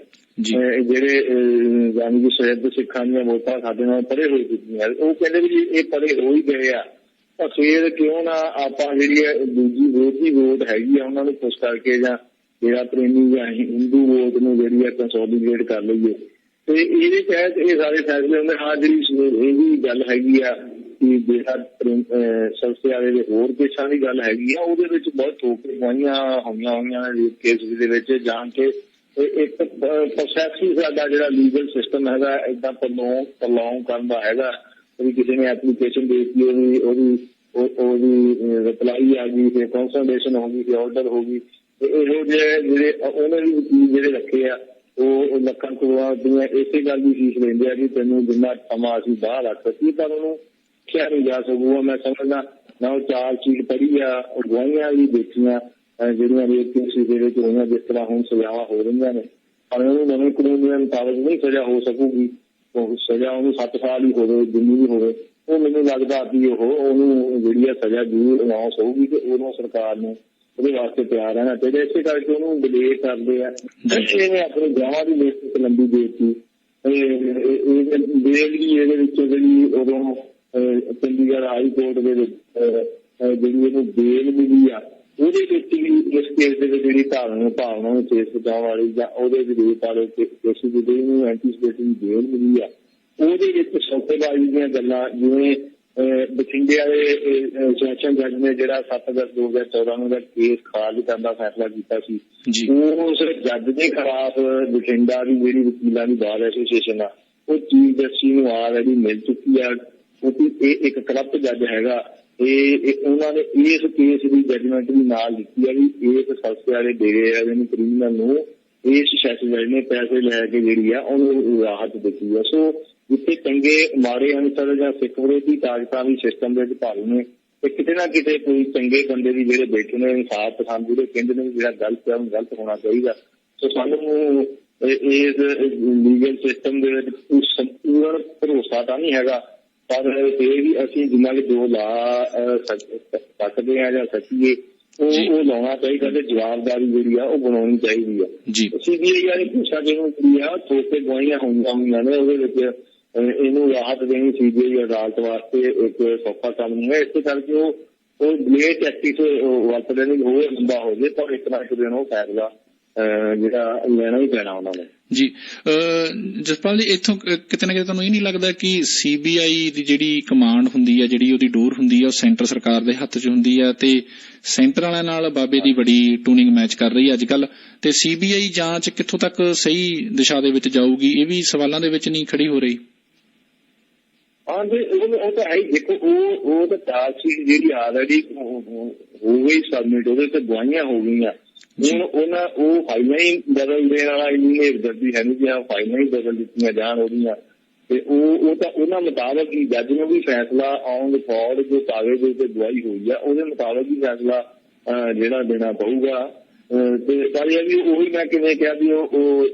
ਜਿਹੜੇ ਯਾਨੀ ਕਿ ਸ਼ਾਇਦ ਸਿੱਖਾਂ ਦੀਆਂ ਵੋਟਾਂ ਸਾਡੇ ਨਾਲ ਪਰੇ ਹੋ ਚੁੱਕੀਆਂ। ਉਹ ਕਹਿੰਦੇ ਵੀ ਇਹ ਪਰੇ ਹੋ ਹੀ ਗਏ ਆ। ਤਾਂ ਕਿਉਂ ਨਾ ਆਪਾਂ ਜਿਹੜੀ ਇਹ ਦੂਜੀ ਵੋਟ ਦੀ ਵੋਟ ਹੈਗੀ ਆ, ਉਹਨਾਂ ਨੂੰ ਪੁੱਛ ਕਰਕੇ ਜਾਂ ਜਿਹੜਾ ਪ੍ਰੇਮੀ ਜਾਂ ਹਿੰਦੂ ਵੋਟ ਨੂੰ ਜਿਹੜੀ ਆ ਕੰਸੋਲੀਡੇਟ ਕਰ ਲਈਏ। ਤੇ ਇਹਦੇ ਤਹਿਤ ਇਹ ਸਾਰੇ ਫੈਸਲੇ ਹੁੰਦੇ, ਹਾਂ ਜਿਹੜੀ ਇਹ ਵੀ ਗੱਲ ਹੈਗੀ ਆ ਕਿ ਜਿਹੜਾ ਪ੍ਰੇਮ- ਵਾਲੇ ਦੇ ਹੋਰ ਕੇਸਾਂ ਦੀ ਗੱਲ ਹੈਗੀ ਆ, ਉਹਦੇ ਵਿੱਚ ਬਹੁਤ ਠੋਕੇ ਗਵਾਈਆਂ ਹੋਈਆਂ ਹੋਈਆਂ ਨੇ ਕੇਸ ਦੇ ਵਿੱਚ ਜਾਣ ਕੇ ਇੱਕ ਪ੍ਰੋਸੈਸ ਹੀ ਸਾਡਾ ਜਿਹੜਾ ਲੀਗਲ ਸਿਸਟਮ ਹੈਗਾ ਇਦਾਂ ਪ੍ਰਲੋਂਗ ਪ੍ਰਲੋਂਗ ਕਰਨ ਦਾ ਹੈਗਾ। ਵੀ ਕਿਸੇ ਨੇ ਐਪਲੀਕੇਸ਼ਨ ਦੇ ਦਿੱਤੀ ਉਹਦੀ ਉਹਦੀ ਉਹਦੀ ਰਿਪਲਾਈ ਆ ਗਈ, ਫਿਰ ਕੰਸਲਟੇਸ਼ਨ ਹੋ ਗਈ, ਫਿਰ ਆਰਡਰ ਹੋ ਗਈ। ਇਹੋ ਜਿਹੇ ਜਿਹੜੇ, ਉਹਨਾਂ ਦੀ ਵਕੀਲ ਜਿਹੜੇ ਰੱਖੇ ਆ, ਉਹ ਲੱਖਾਂ ਕਰੋੜਾਂ ਦੀਆਂ, ਇਸੇ ਗੱਲ ਦੀ ਫੀਸ ਲੈਂਦੇ ਆ ਕਿ ਤੈਨੂੰ ਜਿੰਨਾ ਸਮਾਂ ਅਸੀਂ ਬਾਹਰ ਰੱਖ ਸਕੀਏ, ਪਰ ਉਹਨੂੰ ਕਿਹਾ ਨਹੀਂ ਜਾ ਸਕੂਗਾ। ਮੈਂ ਸਮਝਦਾ, ਨਾ ਉਹ ਚਾਰ ਚੀਜ਼ ਪੜ੍ਹੀ ਆ, ਉਹ ਗਵਾਹੀਆਂ ਵੀ ਦੇਖੀਆਂ ਜਿਹੜੀਆਂ ਰੇਪ ਕੇਸ ਦੇ ਵਿੱਚ ਹੋਈਆਂ ਜਿਸ ਤਰ੍ਹਾਂ ਹੁਣ ਸਜ਼ਾਵਾਂ ਹੋ ਰਹੀਆਂ ਨੇ। ਪਰ ਉਹਨੂੰ ਨਵੇਂ ਕਾਨੂੰਨ ਦੇ ਮੁਤਾਬਕ ਨਹੀਂ ਸਜ਼ਾ ਹੋ ਸਕੂਗੀ। ਉਹ ਸਜ਼ਾ ਉਹਨੂੰ 7 ਸਾਲ ਹੀ ਹੋਵੇ ਜਿੰਨੀ ਵੀ ਹੋਵੇ ਉਹ ਮੈਨੂੰ ਲੱਗਦਾ ਵੀ ਉਹ ਉਹਨੂੰ ਜਿਹੜੀ ਆ ਸਜ਼ਾ ਜ਼ਰੂਰ ਅਨਾਉਂਸ ਹੋਊਗੀ ਕਿ ਉਹਨੂੰ ਸਰਕਾਰ ਨੂੰ ਉਹਦੇ ਵਾਸਤੇ ਤਿਆਰ ਰਹਿਣਾ ਚਾਹੀਦਾ। ਇਸੇ ਕਰਕੇ ਉਹਨੂੰ ਡਿਲੇ ਕਰਦੇ ਆ। ਇਹਨੇ ਆਪਣੀ ਗਾਵਾਂ ਦੀ ਲਿਸਟ ਲੰਬੀ ਦੇ ਦਿੱਤੀ। ਇਹ ਵੀ ਇਹਦੇ ਵਿੱਚ ਜਿਹੜੀ ਉਦੋਂ ਚੰਡੀਗੜ੍ਹ ਹਾਈ ਕੋਰਟ ਦੇ ਵਿੱਚ ਜਿਹੜੀ ਇਹਨੂੰ ਬੇਲ ਮਿਲੀ ਆ ਉਹਦੇ ਵਿੱਚ ਵੀ ਇਸ ਕੇਸ ਦੇ ਵਿੱਚ ਜਿਹੜੀ ਧਾਰਨਾ ਭਾਵਨਾ ਨੂੰ ਕੇਸ ਬਚਾਉਣ ਵਾਲੀ ਜਾਂ ਉਹਦੇ ਵਿਰੋਧ ਵਾਲੇ ਕੇਸ ਦੀ ਜਿਹੜੀ ਨੂੰ ਐਂਟੀਸਪੇਟਿੰਗ ਬੇਲ ਮਿਲੀ ਆ ਉਹਦੇ ਵਿੱਚ ਸੌਕੇਬਾਜ਼ੀ ਦੀਆਂ ਗੱਲਾਂ ਜਿਵੇਂ ਬਠਿੰਡੇ ਵਾਲੇ ਸੈਸ਼ਨ ਜੱਜ ਨੇ ਜਿਹੜਾ 7 ਅਗਸਤ 2014 ਨੂੰ ਦਾ ਕੇਸ ਖਾਰਜ ਕਰਨ ਦਾ ਫੈਸਲਾ ਕੀਤਾ ਸੀ ਜੀ। ਉਸ ਜੱਜ ਦੇ ਖਿਲਾਫ ਬਠਿੰਡਾ ਦੀ ਜਿਹੜੀ ਵਕੀਲਾਂ ਦੀ ਬਾਰ ਐਸੋਸੀਏਸ਼ਨ ਆ ਉਹ ਚੀਫ ਜਸਟਿਸ ਨੂੰ ਆਲਰੇਡੀ ਮਿਲ ਚੁੱਕੀ ਆ ਕਿਉਂਕਿ ਇਹ ਇੱਕ ਕਰਪਟ ਜੱਜ ਹੈਗਾ ਇਹ ਉਹਨਾਂ ਨੇ ਇਸ ਕੇਸ ਦੀ ਜੱਜਮੈਂਟ ਵੀ ਨਾਲ ਦਿੱਤੀ ਆ ਵੀ ਇਸ ਸੰਸਥਾ ਵਾਲੇ ਡੇਰੇ ਵਾਲੇ ਨੂੰ ਕ੍ਰਿਮੀਨਲ ਨੂੰ ਇਸ ਸੈਸ਼ਨ ਨੇ ਪੈਸੇ ਲੈ ਕੇ ਜਿਹੜੀ ਆ, ਉਹਨੂੰ ਰਾਹਤ ਦਿੱਤੀ ਆ। ਸੋ ਜਿੱਥੇ ਚੰਗੇ ਮਾੜੇ ਅਨਸਰ ਜਾਂ ਸਿੱਖ ਵਿਰੋਧੀ ਤਾਕਤਾਂ ਵੀ ਸਿਸਟਮ ਦੇ ਵਿੱਚ ਭਾਰੂ ਨੇ ਤੇ ਕਿਤੇ ਨਾ ਕਿਤੇ ਕੋਈ ਚੰਗੇ ਬੰਦੇ ਵੀ ਜਿਹੜੇ ਬੈਠੇ ਨੇ, ਇਨਸਾਫ ਪਸੰਦ ਜਿਹੜੇ ਕਹਿੰਦੇ ਨੇ ਜਿਹੜਾ ਗਲਤ ਹੈ ਉਹ ਗਲਤ ਹੋਣਾ ਚਾਹੀਦਾ। ਸੋ ਸਾਨੂੰ ਇਸ ਲੀਗਲ ਸਿਸਟਮ ਦੇ ਵਿੱਚ ਸੰਪੂਰਨ ਭਰੋਸਾ ਤਾਂ ਨਹੀਂ ਹੈਗਾ ਪਰ ਇਹ ਵੀ ਅਸੀਂ ਜਿੰਨਾ ਕਿ ਜੋ ਲਾ ਸਕਦੇ ਆ ਜਾਂ ਸਕੀਏ ਉਹ। ਉਹ ਲਾਉਣਾ ਚਾਹੀਦਾ ਤੇ ਜਵਾਬਦਾਰੀ ਜਿਹੜੀ ਆ ਉਹ ਬਣਾਉਣੀ ਚਾਹੀਦੀ ਆ। ਜੀ। ਸੀਬੀਆਈ ਵਾਲੇ ਪੁੱਛਾ ਜਿਹਨੂੰ ਕੀ ਆ ਥੋਕੇ ਗਵਾਹੀਆਂ ਹੋਈਆਂ ਹੋਈਆਂ ਨੇ ਉਹਦੇ ਵਿੱਚ ਇਹਨੂੰ ਰਾਹਤ ਦੇਣੀ ਸੀਬੀਆਈ ਅਦਾਲਤ ਵਾਸਤੇ ਇੱਕ ਸੌਖਾ ਕੰਮ ਨਹੀਂ ਹੈ। ਇਸੇ ਕਰਕੇ ਉਹ ਉਹ ਡਿਲੇ ਟੈਕਟਿਕ ਵਰਤਦੇ ਨੇ ਹੋਰ ਲੰਬਾ ਹੋ ਜੇ ਪਰ ਇੱਕ ਨਾ ਇੱਕ ਦਿਨ ਉਹ ਫੈਸਲਾ ਅਹ, ਜਿਹੜਾ ਲੈਣਾ ਹੀ ਪੈਣਾ ਉਹਨਾਂ ਨੂੰ ਜੀ ਜਸਪਾਲ ਜੀ ਇੱਥੋਂ ਕਿਤੇ ਨਾ ਕਿਤੇ ਤੁਹਾਨੂੰ ਇਹ ਨਹੀਂ ਲੱਗਦਾ ਕਿ ਸੀਬੀਆਈ ਦੀ ਜਿਹੜੀ ਕਮਾਂਡ ਹੁੰਦੀ ਹੈ ਜਿਹੜੀ ਉਹਦੀ ਡੋਰ ਹੁੰਦੀ ਹੈ ਉਹ ਸੈਂਟਰ ਸਰਕਾਰ ਦੇ ਹੱਥ 'ਚ ਹੁੰਦੀ ਹੈ ਤੇ ਸੈਂਟਰ ਵਾਲਿਆਂ ਨਾਲ ਬਾਬੇ ਦੀ ਬੜੀ ਟੂਨਿੰਗ ਮੈਚ ਕਰ ਰਹੀ ਹੈ ਅੱਜ ਕੱਲ ਤੇ ਸੀਬੀਆਈ ਜਾਂਚ ਕਿੱਥੋਂ ਤੱਕ ਸਹੀ ਦਿਸ਼ਾ ਦੇ ਵਿੱਚ ਜਾਊਗੀ ਇਹ ਵੀ ਸਵਾਲਾਂ ਦੇ ਵਿੱਚ ਨਹੀਂ ਖੜੀ ਹੋ ਰਹੀ ਹਾਂ ਜੀ ਉਹ ਤਾਂ ਹੀ। ਦੇਖੋ ਉਹ ਉਹ ਤਾਂ ਚਾਰਜਸ਼ੀਟ ਜਿਹੜੀ ਆਲਰੇਡੀ ਹੋ ਗਈ ਸਬਮਿਟ ਉਹਦੇ ਤੇ ਗਵਾਹੀਆਂ ਹੋ ਗਈਆਂ ਹੁਣ ਉਹਨਾਂ, ਉਹ ਫਾਈਲਾਂ ਹੀ ਬਦਲ ਦੇਣ ਵਾਲਾ ਇੰਨੀ ਹੇਰਦਰਦੀ ਹੈ ਨਹੀਂ ਕਿ ਆ ਫਾਈਲਾਂ ਹੀ ਬਦਲ ਦਿੱਤੀਆਂ ਜਾਣ ਉਹਦੀਆਂ। ਤੇ ਉਹ ਉਹ ਤਾਂ ਉਹਨਾਂ ਮੁਤਾਬਕ ਹੀ ਜੱਜ ਨੂੰ ਵੀ ਫੈਸਲਾ ਔਨ ਰਿਕਾਰਡ ਜੋ ਕਾਗਜ਼ ਦੇ ਉੱਤੇ ਗਵਾਹੀ ਹੋਈ ਆ। ਉਹਦੇ ਮੁਤਾਬਕ ਹੀ ਫੈਸਲਾ ਜਿਹੜਾ ਦੇਣਾ ਪਊਗਾ। ਤੇ ਪਰ ਇਹ ਵੀ ਉਹੀ ਮੈਂ ਕਿਵੇਂ ਕਿਹਾ ਵੀ ਉਹ ਉਹ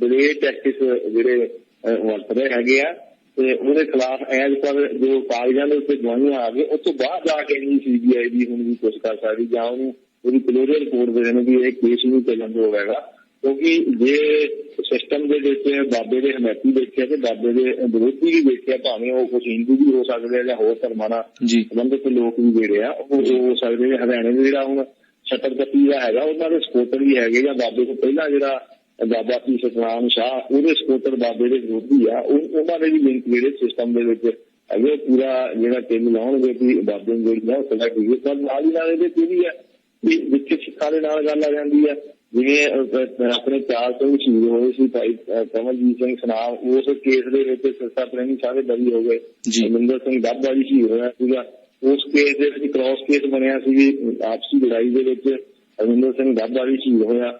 ਬੜੇ ਜਿਹੜੇ ਵਰਤਦੇ ਹੈਗੇ ਆ। ਤੇ ਉਹਦੇ ਖਿਲਾਫ ਐਜ਼ ਪਰ ਜੋ ਕਾਗਜ਼ਾਂ ਦੇ ਉੱਤੇ ਗਵਾਹੀਆਂ ਆ ਗਏ ਉਸ ਤੋਂ ਬਾਅਦ ਜਾ ਕੇ ਨਹੀਂ ਸੀਬੀਆਈ ਦੀ ਹੁਣ ਵੀ ਕੁਝ ਕਰ ਸਕਦੀ ਜਾਂ ਉਹਨੂੰ ਉਹਦੀ ਕਲੋਜ਼ਰ ਰਿਪੋਰਟ ਦੇ ਦੇਣ ਵੀ ਇਹ ਕੇਸ ਨਹੀਂ ਚੱਲਣ ਹੈਗਾ ਕਿਉਂਕਿ ਜੇ ਸਿਸਟਮ ਦੇ ਵਿੱਚ ਬਾਬੇ ਦੇ ਹਮਾਇਤੀ ਦੇਖਿਆ ਤੇ ਬਾਬੇ ਦੇ ਵਿਰੋਧੀ ਵੀ ਦੇਖਿਆ ਭਾਵੇਂ ਉਹ ਕੁਝ ਹਿੰਦੂ ਵੀ ਹੋ ਸਕਦੇ ਆ ਜਾਂ ਹੋਰ ਧਰਮਾਂ ਨਾਲ ਸੰਬੰਧਿਤ ਲੋਕ ਵੀ ਜਿਹੜੇ ਆ ਉਹ ਹੋ ਸਕਦੇ ਨੇ ਹਰਿਆਣੇ ਦੇ ਜਿਹੜਾ ਹੁਣ ਛਤਰਪਤੀ ਦਾ ਹੈਗਾ ਉਹਨਾਂ ਦੇ ਸਪੋਰਟਰ ਵੀ ਹੈਗੇ ਜਾਂ ਬਾਬੇ ਤੋਂ ਪਹਿਲਾਂ ਜਿਹੜਾ ਬਾਬਾ ਜੀ ਸਤਨਾਮ ਸ਼ਾਹ ਉਹਦੇ ਸਪੋਰਟਰ ਬਾਬੇ ਦੇ ਵਿਰੋਧੀ ਆ। ਉਹ- ਉਹਨਾਂ ਦੇ ਵੀ ਲਿੰਕ ਜਿਹੜੇ ਸਿਸਟਮ ਦੇ ਵਿੱਚ ਉਹ ਪੂਰਾ ਜਿਹੜਾ ਟੀਮ ਲਾਉਣਗੇ ਕਿ ਬਾਬੇ ਨੂੰ ਜਿਹੜੀ ਉਹ ਸਦਾ ਕੀਤੀ ਪਰ ਨਾਲ ਹੀ ਨਾਲ ਇਹਦੇ ਤੇ ਵੀ ਆ ਜਿੱਥੇ ਸਿੱਖਾਂ ਦੇ ਨਾਲ ਗੱਲ ਆ ਜਾਂਦੀ ਆ। ਜਿਵੇਂ ਆਪਣੇ ਚਾਰ ਸਿੰਘ ਸ਼ਹੀਦ ਹੋਏ ਸੀ ਭਾਈ ਕਮਲਜੀਤ ਸਿੰਘ ਸਨਾਮ ਉਸ ਕੇਸ ਦੇ ਵਿੱਚ ਸਿਰਸਾ ਪ੍ਰੇਮੀ ਸਾਰੇ ਬਰੀ ਹੋ ਗਏ। ਜੀ। ਅਮਰਿੰਦਰ ਸਿੰਘ ਦੱਬਾ ਜੀ ਸ਼ਹੀਦ ਹੋਇਆ ਸੀਗਾ। ਉਸ ਕੇਸ ਦੇ ਵਿੱਚ ਕ੍ਰਾਸ ਕੇਸ ਬਣਿਆ ਸੀ ਆਪਸੀ ਲੜਾਈ ਦੇ ਵਿੱਚ ਅਮਰਿੰਦਰ ਸਿੰਘ ਦੱਬਾ ਜੀ ਸ਼ਹੀਦ ਹੋਇਆ।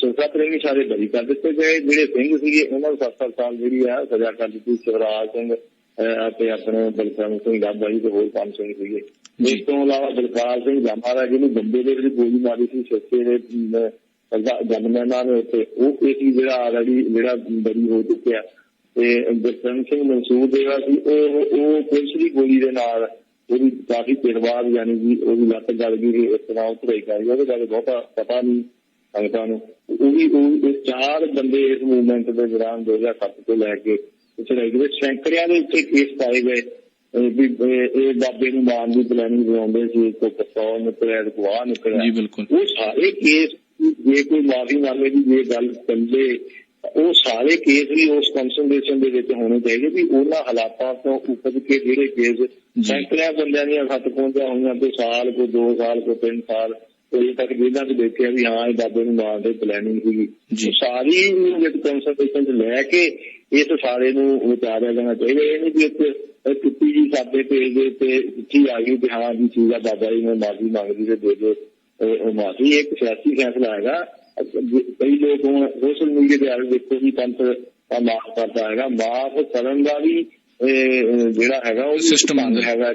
ਸਿਰਸਾ ਪ੍ਰੇਮੀ ਸਾਰੇ ਬਰੀ ਕਰ ਦਿੱਤੇ ਗਏ। ਜਿਹੜੇ ਸਿੰਘ ਸੀਗੇ ਉਹਨਾਂ ਨੂੰ 7-7 ਸਾਲ ਜਿਹੜੀ ਆ ਸਜ਼ਾ ਕਰ ਦਿੱਤੀ। ਸ਼ਿਵਰਾਜ ਸਿੰਘ ਅਤੇ ਆਪਣੇ ਬਲਕਰਨ ਸਿੰਘ ਦੱਬਾ ਜੀ ਤੇ ਹੋਰ ਪੰਜ ਸਿੰਘ ਸੀਗੇ। ਇਸ ਤੋਂ ਇਲਾਵਾ ਬਲਕਾਰ ਸਿੰਘ ਜਾਮਾਰਾ ਜਿਹਨੂੰ ਬੰਬੇ ਦੇ ਵਿੱਚ ਗੋਲੀ ਮਾਰੀ ਸੀ ਸਿੱਖੇ ਦੇ ਜਨਮਨਾਂ ਨੇ ਉੱਤੇ। ਉਹ ਕੇਸ ਵੀ ਜਿਹੜਾ ਆਲਰੇਡੀ ਜਿਹੜਾ ਬਰੀ ਹੋ ਚੁੱਕਿਆ। ਤੇ ਗੁਰਚਰਨ ਸਿੰਘ ਮਨਸੂਰ ਦੇਵਾ ਸੀ, ਉਹ ਉਹ ਪੁਲਿਸ ਦੀ ਗੋਲੀ ਦੇ ਨਾਲ ਉਹਦੀ ਕਾਫੀ ਚਿਰ ਯਾਨੀ ਕਿ ਉਹਦੀ ਲੱਤ ਗਲ ਗਈ ਇਸ ਤਰ੍ਹਾਂ ਉਹ ਗਈ। ਉਹਦੇ ਬਾਰੇ ਬਹੁਤਾ ਪਤਾ ਨਹੀਂ ਸੰਗਤਾਂ ਨੂੰ। ਉਹ ਵੀ ਉਹ ਚਾਰ ਬੰਦੇ ਇਸ ਮੂਵਮੈਂਟ ਦੇ ਦੌਰਾਨ 2007 ਤੋਂ ਲੈ ਕੇ ਚੜਾਈ ਦੇ ਸੈਂਕੜਿਆਂ ਦੇ ਉੱਤੇ ਕੇਸ ਪਾਏ ਗਏ। ਵੀ ਇਹ ਇਹ ਬਾਬੇ ਨੂੰ ਮਾਰਨ ਦੀ ਪਲੈਨਿੰਗ ਬਣਾਉਂਦੇ ਸੀ ਕੋਈ ਪਿਸਤੌਲ ਨਿਕਲਿਆ ਗਵਾਹ ਨਿਕਲਿਆ। ਜੀ ਬਿਲਕੁਲ। ਉਹ ਸਾਰੇ ਕੇਸ ਜੇ ਕੋਈ ਮਾਫੀ ਮੰਗੇ ਦੀ ਜੇ ਗੱਲ ਚੱਲੇ ਉਹ ਸਾਰੇ ਕੇਸ ਵੀ ਉਸ ਕਨਸੈਂਟ੍ਰੇਸ਼ਨ ਦੇ ਵਿੱਚ ਹੋਣੇ ਚਾਹੀਦੇ ਵੀ ਉਹਨਾਂ ਹਾਲਾਤਾਂ ਤੋਂ ਉਪਜ ਕੇ ਜਿਹੜੇ ਕੇਸ ਸੈਂਕੜਿਆਂ ਬੰਦਿਆਂ ਦੀਆਂ ਸੱਤ ਪਹੁੰਚਿਆ ਹੋਈਆਂ ਤੇ ਸਾਲ ਕੋ 2 ਸਾਲ ਕੋ 3 ਸਾਲ। ਕੋਈ ਤੱਕ ਜਿਹਨਾਂ ਚ ਦੇਖਿਆ ਵੀ ਹਾਂ ਇਹ ਬਾਬੇ ਨੂੰ ਮਾਰਨ ਦੀ ਪਲੈਨਿੰਗ। ਉਹ ਸਾਰੀ ਨੂੰ ਵਿੱਚ ਕਨਸੈਂਟ੍ਰੇਸ਼ਨ ਚ ਲੈ ਕੇ ਇਸ ਸਾਰੇ ਨੂੰ ਵਿਚਾਰਿਆ ਜਾਣਾ ਚਾਹੀਦਾ। ਇਹ ਨਹੀਂ ਵੀ ਇੱਕ ਟੁੱਟੀ ਜੀ ਸਾਡੇ ਪੇਜ ਦੇ ਉੱਤੇ ਚਿੱਠੀ ਆ ਗਈ ਕਿ ਹਾਂ ਜੀ ਠੀਕ ਆ ਬਾਬਾ ਜੀ ਨੇ ਮਾਫੀ ਮੰਗਦੀ ਤੇ ਦੇ ਦਿਓ ਉਹ ਮਾਫੀ। ਇੱਕ ਸਿਆਸੀ ਫੈਸਲਾ ਹੈਗਾ। ਕਈ ਲੋਕ ਹੁਣ ਸੋਸ਼ਲ ਮੀਡੀਆ ਤੇ ਆ ਕੇ ਦੇਖੋ ਵੀ ਪੰਥ ਮਾਫ ਕਰਦਾ ਹੈਗਾ। ਮਾਫ ਕਰਨ ਦਾ ਵੀ ਜਿਹੜਾ ਹੈਗਾ ਉਹ ਹੁੰਦਾ। ਹੈਗਾ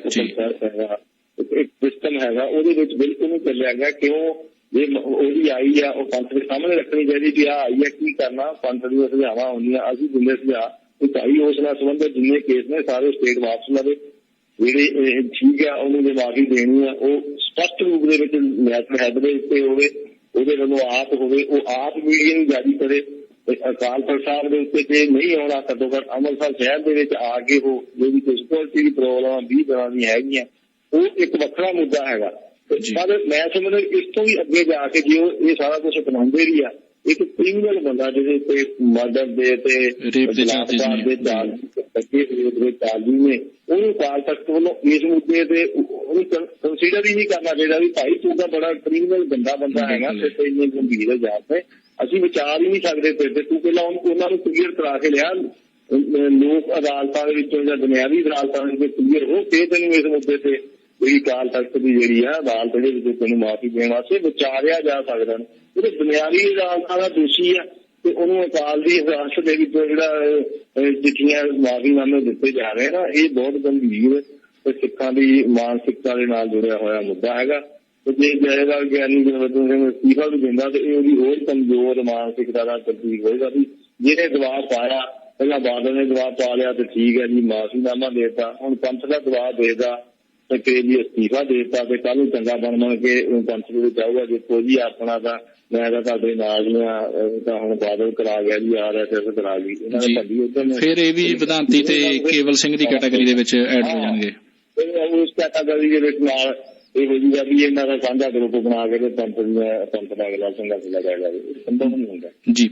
ਹੈਗਾ। ਇੱਕ- ਇੱਕ ਸਿਸਟਮ ਹੈਗਾ, ਉਹਦੇ ਵਿੱਚ ਬਿਲਕੁਲ ਨਹੀਂ ਚੱਲਿਆ ਗਿਆ, ਕਿਉਂ? ਜੇ ਉਹਦੀ ਆਈ ਆ, ਉਹ ਪੰਥ ਦੇ ਸਾਹਮਣੇ ਰੱਖਣੀ ਚਾਹੀਦੀ ਕਿ ਆ ਆਈ ਆ, ਕੀ ਕਰਨਾ? ਪੰਥ ਦੀਆਂ ਸੁਝਾਵਾਂ ਹੁੰਦੀਆਂ ਅਸੀਂ ਦਿੰਦੇ ਸੁਝਾਅ ਕਿ ਉਸ ਨਾਲ ਸੰਬੰਧਿਤ ਜਿੰਨੇ ਕੇਸ ਨੇ, ਸਾਰੇ ਸਟੇਟ ਵਾਪਸ ਲਵੇ। ਜਿਹੜੇ ਇਹ ਠੀਕ ਆ, ਉਹਨੂੰ ਜੇ ਮਾਫੀ ਦੇਣੀ ਆ, ਉਹ ਸਪਸ਼ਟ ਰੂਪ ਦੇ ਵਿੱਚ ਨੈਸ਼ਨਲ ਹੈਡ ਦੇ ਉੱਤੇ ਹੋਵੇ, ਉਹਦੇ ਵੱਲੋਂ ਆਪ ਹੋਵੇ, ਉਹ ਆਪ ਮੀਡੀਆ ਨੂੰ ਜਾਰੀ ਕਰੇ। ਅਕਾਲ ਤਖਤ ਸਾਹਿਬ ਦੇ ਉੱਤੇ ਜੇ ਨਹੀਂ ਆਉਣਾ, ਘੱਟੋ ਘੱਟ ਅੰਮ੍ਰਿਤਸਰ ਸ਼ਹਿਰ ਦੇ ਵਿੱਚ ਆ ਕੇ ਉਹ ਜੋ ਵੀ ਸਿਕਿਉਰਿਟੀ ਦੀ ਪ੍ਰੋਬਲਮ 20 ਤਰ੍ਹਾਂ ਦੀਆਂ ਹੈਗੀਆਂ ਉਹ ਇੱਕ ਵੱਖਰਾ ਮੁੱਦਾ ਹੈਗਾ। ਪਰ ਮੈਂ ਸਮਝਦਾ ਇਸ ਤੋਂ ਵੀ ਅੱਗੇ ਜਾ ਕੇ ਜੇ ਉਹ ਇਹ ਸਾਰਾ ਕੁਝ ਅਪਣਾਉਂਦੇ ਵੀ ਆ ਇੱਕ ਕ੍ਰਿਮੀਨਲ ਬੰਦਾ ਜਿਹਦੇ ਤੇ ਮਰਡਰ ਦੇ ਤੇ Rape ਦੇ charges ਬਲਾਤਕਾਰ ਨੇ। ਦੇ ਚਾਰਜ ਅੱਗੇ ਦੇ ਚਾਰਜ ਨੇ ਉਹਨੂੰ ਅਕਾਲ ਤਖਤ ਵੱਲੋਂ ਇਸ ਮੁੱਦੇ ਤੇ ਉਹਨੂੰ ਕੰਸੀਡਰ ਹੀ ਨਹੀਂ ਕਰਨਾ ਚਾਹੀਦਾ ਵੀ ਭਾਈ ਤੂੰ ਤਾਂ ਬੜਾ ਕ੍ਰਿਮੀਨਲ ਬੰਦਾ ਬੰਦਾ ਹੈਗਾ ਤੇ ਤੇ ਇੰਨੇ ਗੰਭੀਰ ਜਾਤ ਹੈ ਅਸੀਂ ਵਿਚਾਰ ਹੀ ਨਹੀਂ ਸਕਦੇ ਤੇ ਤੇ ਤੂੰ ਪਹਿਲਾਂ ਉਹਨੂੰ ਨੂੰ ਕਲੀਅਰ ਕਰਾ ਕੇ ਲਿਆ ਲੋਕ ਅਦਾਲਤਾਂ ਦੇ ਵਿੱਚੋਂ ਜਾਂ ਦੁਨਿਆਵੀ ਅਦਾਲਤਾਂ ਦੇ ਵਿੱਚ ਕਲੀਅਰ ਹੋ ਕੇ ਤੈਨੂੰ ਇਸ ਮੁੱਦੇ ਤੇ ਜਿਹੜੀ ਕਾਲ ਤਖਤ ਦੀ ਜਿਹੜੀ ਆ ਅਦਾਲਤ ਦੇ ਵਿੱਚ ਤੈਨੂੰ ਮਾਫੀ ਦੇਣ ਵਾਸਤੇ ਵਿਚਾਰਿਆ ਜਾ ਸਕਦਾ ਉਹਦੇ ਦੁਨਿਆਵੀ ਅਦਾਲਤਾਂ ਦਾ ਦੋਸ਼ੀ ਆ ਤੇ ਉਹਨੂੰ ਅਕਾਲ ਦੀ ਹਿਰਾਸਤ ਦੇ ਵਿੱਚੋਂ ਜਿਹੜਾ ਅਹ, ਅਹ, ਚਿੱਠੀਆਂ ਮਾਫੀਨਾਮੇ ਦਿੱਤੇ ਜਾ ਰਹੇ ਨਾ। ਇਹ ਬਹੁਤ ਗੰਭੀਰ ਤੇ ਸਿੱਖਾਂ ਦੀ ਮਾਨਸਿਕਤਾ ਦੇ ਨਾਲ ਜੁੜਿਆ ਹੋਇਆ ਮੁੱਦਾ ਹੈਗਾ। ਤੇ ਜੇ ਜੈਦਾਰ ਗਿਆਨੀ ਗੁਰਬਚਨ ਸਿੰਘ ਅਸਤੀਫਾ ਵੀ ਦਿੰਦਾ ਤੇ ਇਹ ਉਹਦੀ ਹੋਰ ਕਮਜ਼ੋਰ ਮਾਨਸਿਕਤਾ ਦਾ ਪ੍ਰਤੀਕ ਹੋਏਗਾ ਵੀ ਜਿਹਨੇ ਦਬਾਅ ਪਾਇਆ ਪਹਿਲਾਂ ਬਾਦਲ ਨੇ ਦਬਾਅ ਪਾ ਲਿਆ ਤੇ ਠੀਕ ਹੈ ਜੀ ਮਾਫੀਨਾਮਾ ਦੇਤਾ। ਹੁਣ ਪੰਥ ਦਾ ਦਬਾਅ ਦੇਦਾ ਤੇ ਫਿਰ ਜੀ ਅਸਤੀਫਾ ਦੇਤਾ ਤੇ ਕੱਲ ਨੂੰ ਚੰਗਾ ਬਣ ਬਣ ਕੇ ਦੇ ਵਿੱਚ ਆਊਗਾ ਜੀ ਆਪਣਾ ਤਾਂ ਮੈਂ ਤਾਂ ਤੁਹਾਡੇ ਨਾਲ ਲਿਆ ਤਾਂ ਹੁਣ ਬਾਦਲ ਕਰਾ ਗਿਆ ਜੀ ਆ ਰਿਹਾ ਫਿਰ ਕਰਾ ਗਈ ਇਹਨਾਂ ਨੇ ਭੱਜੀ ਉਧਰ ਫਿਰ ਇਹ ਵੀ ਵਿਧਾਂਤੀ ਤੇ ਕੇਵਲ ਸਿੰਘ ਦੀ ਕੈਟਾਗਰੀ ਦੇ ਵਿੱਚ ਐਡ ਹੋ ਜਾਣਗੇ। ਇਹ ਉਸ ਕੈਟਾਗਰੀ ਦੇ ਵਿੱਚ ਨਾਲ ਇਹ ਹੋ ਜੂਗਾ ਵੀ ਇਹਨਾਂ ਦਾ ਸਾਂਝਾ ਗਰੁੱਪ ਬਣਾ ਕੇ ਤੇ ਪੰਥ ਪੰਥ ਦਾ ਅਗਲਾ ਸੰਘਰਸ਼ ਲਗਾਇਆ ਜਾਵੇ ਸੰਭਵ ਨਹੀਂ ਹੁੰਦਾ। ਜੀ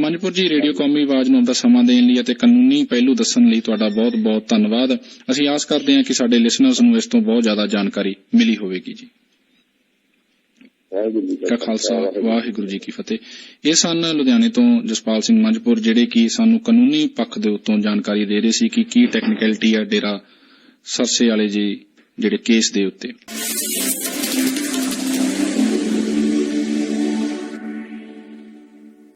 ਮਨਪੁਰ ਜੀ ਰੇਡੀਓ ਕੌਮੀ ਆਵਾਜ਼ ਨੂੰ ਦਾ ਸਮਾਂ ਦੇਣ ਲਈ ਅਤੇ ਕਾਨੂੰਨੀ ਪਹਿਲੂ ਦੱਸਣ ਲਈ ਤੁਹਾਡਾ ਬਹੁਤ-ਬਹੁਤ ਧੰਨਵਾਦ। ਅਸੀਂ ਆਸ ਕਰਦੇ ਹਾਂ ਕਿ ਸਾਡੇ ਲਿਸਨਰਸ ਨੂੰ ਇਸ ਤੋਂ ਬਹੁਤ ਜ਼ਿਆਦਾ ਜਾਣਕਾਰੀ ਮਿਲੀ ਹੋਵੇਗੀ ਜੀ। ਕਾ ਖਾਲਸਾ ਵਾਹਿਗੁਰੂ ਜੀ ਕੀ ਫਤਿਹ। ਇਹ ਸਨ ਲੁਧਿਆਣੇ ਤੋਂ ਜਸਪਾਲ ਸਿੰਘ ਮੰਝਪੁਰ ਜਿਹੜੇ ਕਿ ਸਾਨੂੰ ਕਾਨੂੰਨੀ ਪੱਖ ਦੇ ਉੱਤੋਂ ਜਾਣਕਾਰੀ ਦੇ ਰਹੇ ਸੀ ਕਿ ਕੀ ਟੈਕਨੀਕੈਲਿਟੀ ਹੈ ਡੇਰਾ ਸਰਸੇ ਵਾਲੇ ਜੀ ਜਿਹੜੇ ਕੇਸ ਦੇ ਉੱਤੇ